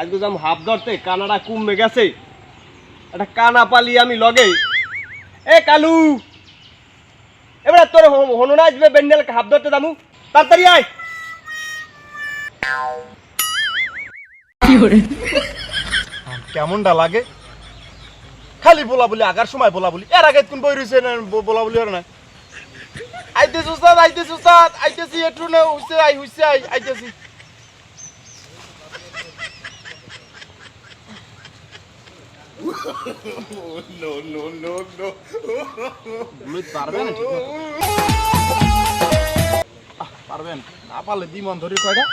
আজকে যাম হাফ ধরতে কানাডা কমবে গেছে। একটা কানা পালি আমি লগে। এ কালু! এবার তোর হ- হনো না আসবে বেন্ডেল হাফ ধরতে দামু তাড়াতাড়ি আয়! কেমনটা লাগে? খালি বলা বলি আগার সময় বলা বলি এর আগে কোন বই রয়েছে বলা বলি আর না? আইতেছি উস্তাদ আইতেছি উস্তাদ আইতেছি একটু না হইছে আই হইছে আই আইতেছি। বুলেট পারবেন? ঠিক মতো? আহ, পারবেন। না পারলে দিমন ধরি কয়টা?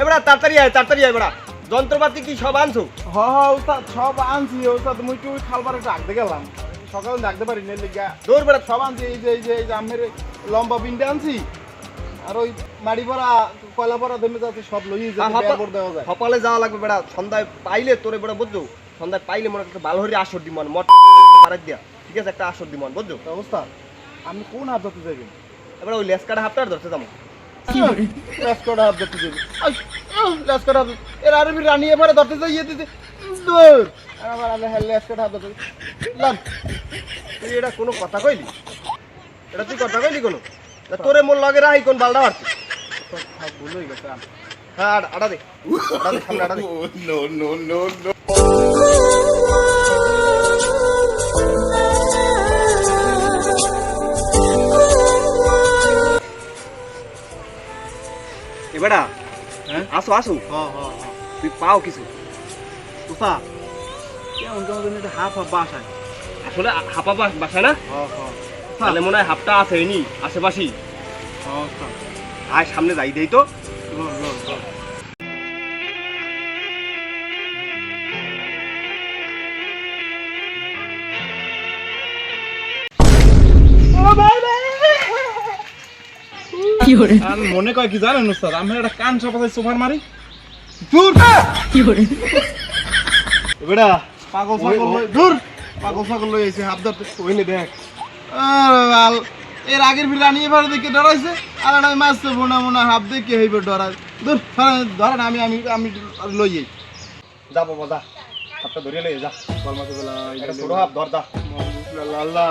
এবার তাড়াতাড়ি আয় তাড়াতাড়ি আয় বেড়া। যন্ত্রপাতি কি সব আনছো? হ হ উস্তাদ সব আনছি উস্তাদ মুই একটু খালবার একটু ডাকতে গেলাম। সকালে ডাকতে পারি না লিগা। দৌড় বেড়া সব আনছি এই যে এই যে এই যে আমের লম্বা বিনটা আনছি। আর ওই মাড়ি কয়লা যাচ্ছে সব দেওয়া যায়। সকালে যাওয়া লাগবে বেড়া সন্ধ্যায় পাইলে তোরে বেড়া বুঝছ? সন্ধ্যায় পাইলে মনে একটা ভালো হরি আসর দিমন মট পারাক দিয়া। ঠিক আছে একটা আসর দিমন বুঝছ? অবস্থা আমি কোন হাত ধরতে যাবেন এবার ওই লেস কাটা হাফটার ধরতে যাব। লেসকটা হাত ধরতে লেসকটা হাত এর আর আমি রানিয়ে পরে ধরতে যাই ইয়ে দিতে দূর আমার আমি হ্যাঁ লেসকটা হাত ধরতে লাম। তুই এটা কোনো কথা কইলি? এটা তুই কথা কইলি কোনো? তোরে মোর লগে রাহি কোন বালডা মারতি? ভুল হয়ে গেছে। হ্যাঁ আড়া- আড়া দে। আড়া দে সামনে আড়া দে। এবারা হ্যাঁ? আসো আসো। হ্যাঁ হ্যাঁ হ্যাঁ তুই পাও কিছু। উস্তাদ কেমন কেমন হাফ হাফ বাসায়? আসলে বাসা না? হ্যাঁ হ্যাঁ তাহলে মনে হয় হাফটা আছে নি আশেপাশেই। হ্যাঁ আয় সামনে যাই দেই তো। মনে কয় কি জানেন উস্তাদ আমি একটা কান চাপাতে সোফার মারি। দূর! বেড়া পাগল ছাগল দূর! পাগল ছাগল লই ধরতে ওই দেখ। এর আগের বিরানি এবার দেখে ডরাইছে আর আমি মাছ তো বোনা মোনা হাফ দেখে হইবে ডরাই। দূর ধরেন আমি আমি আমি লই যাই। যা বাবা যা। হাতটা ধরে লই যা। বল মাছ ছোট হাত ধর যা। আল্লাহ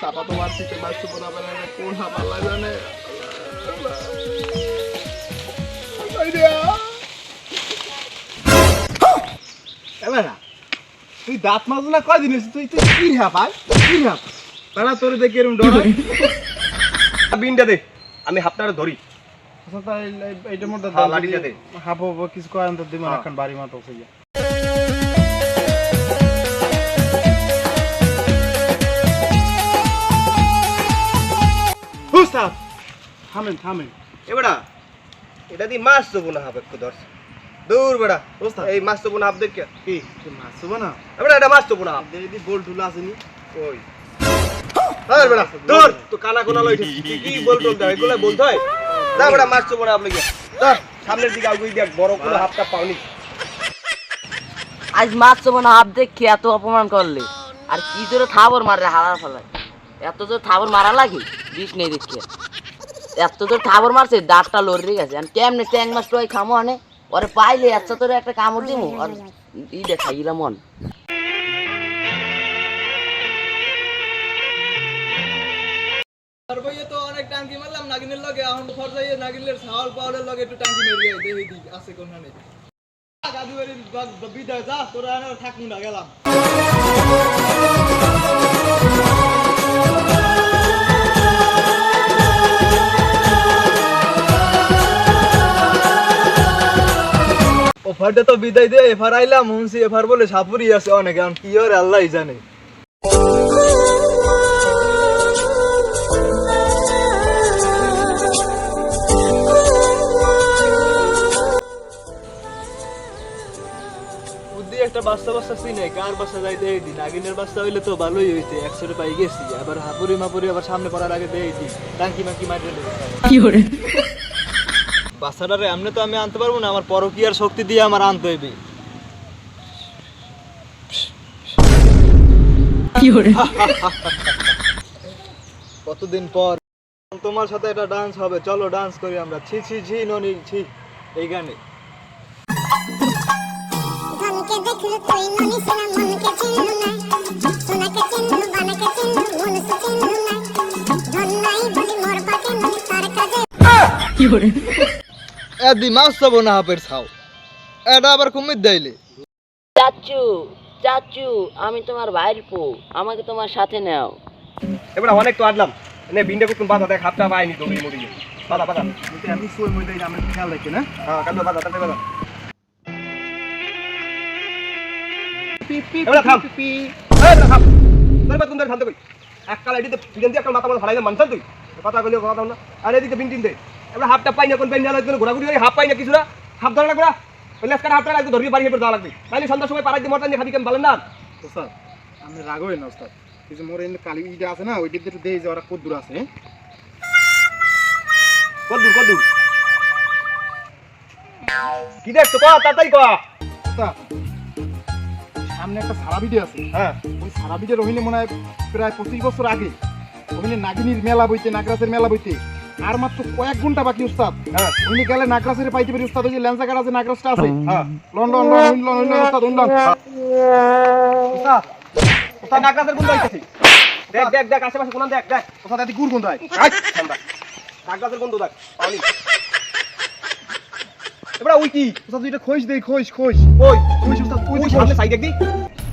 চাপা তো মারছি তো মাছ তো বোনা বেলা কোন হাফ আল্লাহ জানে। এবার তুই দাঁত মাছ না কয় দিন তুই তুই কি হাফ আয়? কি হাফ? তারা তোর দেখে এরকম ডরাই বিনটা দে আমি হাতটা ধরি। আচ্ছা এইটার মধ্যে হ্যাঁ, লাঠিটা দে। হাফ হাফ কিছু তো দিবেন হ্যাঁ। এখন বাড়ি মাতো হইয়া হুস্তাদ থামেন থামেন। এবারা এটা দি মাছ না হাফ একটু ধর। দূর বেড়া। এই মাছ দেবো না হাফ দেখ কি। মাছ হব না? এবারে এটা মাছ দেবো না হাফ। গোল ঢুলা আসেনি ওই। হ্যাঁ বেড়া দূর তো কানা কোনা লই কি কি বল বল এগুলো বলতে হয়? বেড়া সামনের দিকে আগুই দেখ বড় কোনো হাফটা পাওনি। আজ মাছ তো মনে হাফ দেখে এত অপমান করলে। আর কি জোরে থাবর মারে হারার ফেলায় এত জোর থাবর মারা লাগে? বিষ নেই দেখে এত জোর থাবর মারছে দাঁতটা লড়ে গেছে। আর কেমনে ট্যাং মাছ টয় খামো আনে? ওরে পাইলে এত তোরে একটা কামড় দিমু আর ই দেখা ইলা মন একটু টাঙ্কি মেরিয়ে দি আছে থাকব না, গেলাম। ওফারটা তো বিদায় দিয়ে এফার আইলাম হুনসি এফার বলে সাপুরি আছে অনেক এখন কি আল্লাহ জানে। বাচ্চা বাচ্চা চিনে কার বাচ্চা যাই দেই দিন বাচ্চা হইলে তো ভালোই হইতে পাই গেছি আবার হাপুরি মাপুরি আবার সামনে পড়ার আগে দিই টাঙ্কি মাঙ্কি মারি বাচ্চাটারে এমনি তো আমি আনতে পারব না আমার পরকীয়ার শক্তি দিয়ে আমার আনতে হইবে। কতদিন পর? তোমার সাথে একটা ডান্স হবে চলো ডান্স করি আমরা। ছি ছি ছি ননি ছি এই গানে। মাছ চাবো না হাপের ছাও। এটা আবার কুমির দেইলে। চাচু চাচু আমি তোমার ভাইয়ের পো আমাকে তোমার সাথে নাও। এবার অনেক তো আটলাম নে বিন্ডে কুকুন বাধা দেখ হাতটা পায়নি দৌড়ি মুড়ি। বাধা বাধা। আমি শুয়ে মধ্যে আমি খেয়াল রাখি না। হ্যাঁ কালো বাধা তাতে বাধা। কাল এডিতে ফিরেন দিয়ে একটা মাথা মাথা ফালাই মানছান তুই? কথা কইলে কথা না। আর এদিকে বিন দে। এবার হাফটা পাই না কোন জানা কোন ঘোরাঘুরি করে। হাফ পাই না কিছু না। হাফ ধরে লাগবে না। ওই লেসকার হাফটা লাগবে ধরিয়ে বাড়ি হেঁটে দেওয়া লাগবে। তাইলে সন্ধ্যার সময় পাড়াই দিয়ে মটন খাবি কেমন বলেন না। আমি রাগ হই না ওস্তাদ কিছু মোর এনে কালি ইটা আছে না ওইটা একটু দেই যে ওরা কদ্দুর আছে হ্যাঁ? কদ্দুর কদ্দুর। কি দেখছ? ক তাড়াতাড়ি ক। ওস্তাদ সামনে একটা সারা ভিডিও আছে। হ্যাঁ। ওই সারা ভিডিও রহিনে মনে হয় প্রায় পঁচিশ বছর আগে ওখানে নাগিনীর মেলা বইতে নাগরাজের মেলা বইতে আর মাত্র কয়েক ঘণ্টা বাকি উস্তাদ। হ্যাঁ। উনি গেলে নাগরাজের পাইতে পারি উস্তাদ ওই যে ল্যান্সা কার আছে। নাগরাজটা আছে হ্যাঁ। লন লন লন লন লন লন উস্তাদ লন ওস্তাদ ওস্তাদ নাগরাজের কোন দেখ দেখ দেখ আশেপাশে কোন দেখ দেখ। ওস্তাদ এত গুড় আই ঠান্ডা নাগরাজের কোন দেখ পানি এবার ওই কি? ওস্তাদ দুইটা খোঁজ দেই খোঁজ খোঁজ। ওই ওই ওস্তাদ ওই ওই সামনে সাইড দেখবি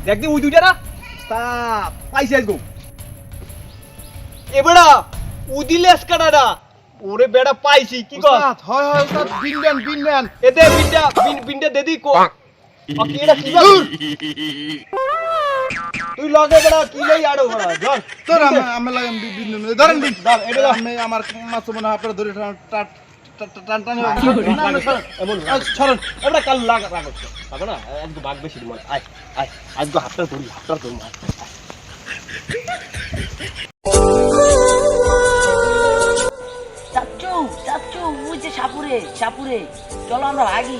দেখবি ওই দুইটা না? ওস্তাদ পাইছে আজগো এবারে উদিলে এসকাডাডা ওরে বেড়া পাইছি কি কর? উস্তাদ হয় হয় উস্তাদ বিন্ডান বিন্ডান এতে বিন্ডা বিন- বিন্ডা দেদি কো। বাকি এটা কি তুই লগে বড়া কি লই আড়ো বড়া? ধর। তোর আমি আমি লাগাম বিন্ডান ধরেন দিন ধর এটা আমি আমার মাছ মনে হয় আপনারা ধরে টান টান টান এমন ছাড়েন এবার কাল লাগা লাগা পাবো না আজকে বাঘ বেশি দিন আয় আয়। আজকে হাতটা ধরি হাতটা ধরি আয়, আয়। চাচু চাচু ওই যে সাপুরে সাপুরে। চলো আমরা ভাগি।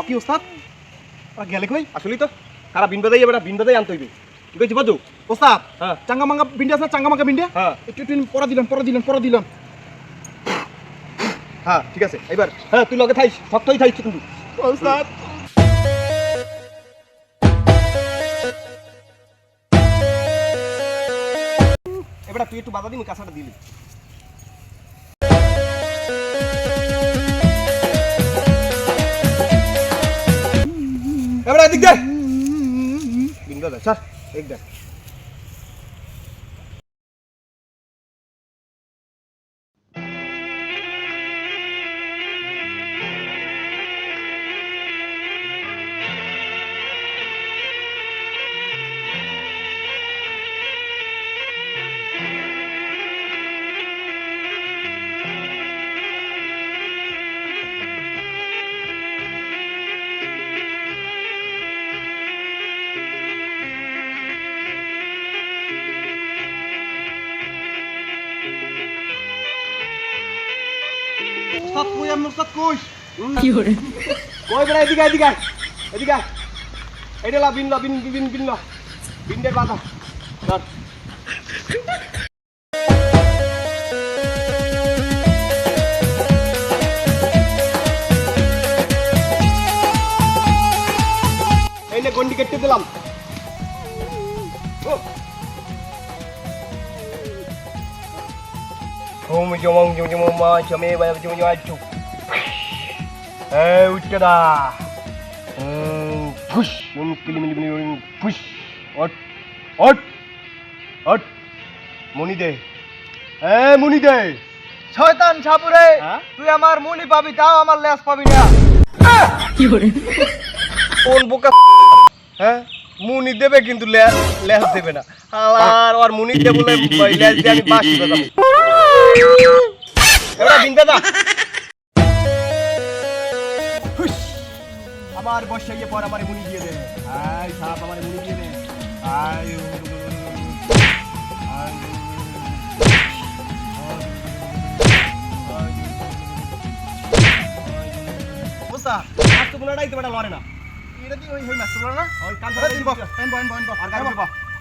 বাকি উস্তাদ আর গেলে কই? আসলেই তো। কারা বিন বাজাই এবার বিন বাজাই আনতে হইবে। কি কইছি বাজু ওস্তাদ হ্যাঁ। চাঙ্গা মাঙ্গা বিন্ডা আছে না? চাঙ্গা মাঙ্গা বিন্ডা? হ্যাঁ। একটু একটু পরা দিলাম পরা দিলাম পরা দিলাম। হ্যাঁ ঠিক আছে। এবার হ্যাঁ তুই লগে থাইস শক্তই থাইস কিন্তু। ওস্তাদ। এবার তুই একটু বাধা দিবি কাঁচাটা দিলি। এবার এদিক দে বিন বাজাই স্যার এক দেখ। ওস্তাদ কই আমি ওস্তাদ কই কই বেড়া এদিকে এদিকে এদিকে। এইটা লা বিন লা বিন বিন বিন লা। বিনদের বাধা ধর। এই নে গন্ডি কেটে দিলাম। জমং জম জম মা জম জম আচু এই উঠটা ফুস উম কিলিমিলি মিলি ফুস অট অট অট মনি দে এ মনি দে শয়তান সাপুরে হ্যাঁ? তুই আমার মুনি পাবি তাও আমার লেস পাবি না। কোন বোকা হ্যাঁ? মুনি দেবে কিন্তু লেজ দেবে না। আর আর মুনি দে বলে ওই লেজ দিয়ে আমি বাসি দা হুস। বসাইয়ে পর আমার মুনি দিয়ে দে আই সাপ আমার মুনি দিয়ে দে তো কোনটাই তো না এটা দি ওই হই মাছ বলা না ওই কান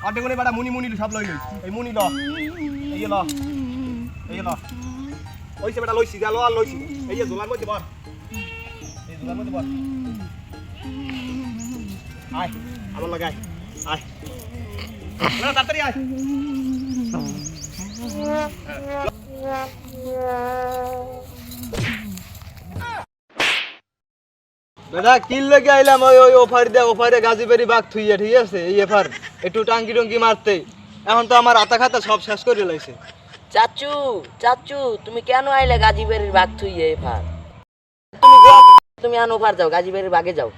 আরে দেখুন বেটা মুনি মুনি সব লই লই এই মুনি ল এই ল বেটা লইছি, যা লো আর লইছি। এই যে দোলার মধ্যে বর বর আয় বেটা কিল লেগে আইলাম, ওই ওই অফার দে অফারে গাজীবাড়ি বাঘ থুইয়া, ঠিক আছে? এই এফার একটু টাঙ্কি টঙ্কি মারতে। এখন তো আমার আতা খাতা সব শেষ করে লাইছে। চাচু চাচু, তুমি কেন আইলে গাজীবাড়ির বাঘ থুই এফার? তুমি তুমি আনো ওফার যাও, গাজীবাড়ির বাগে যাও।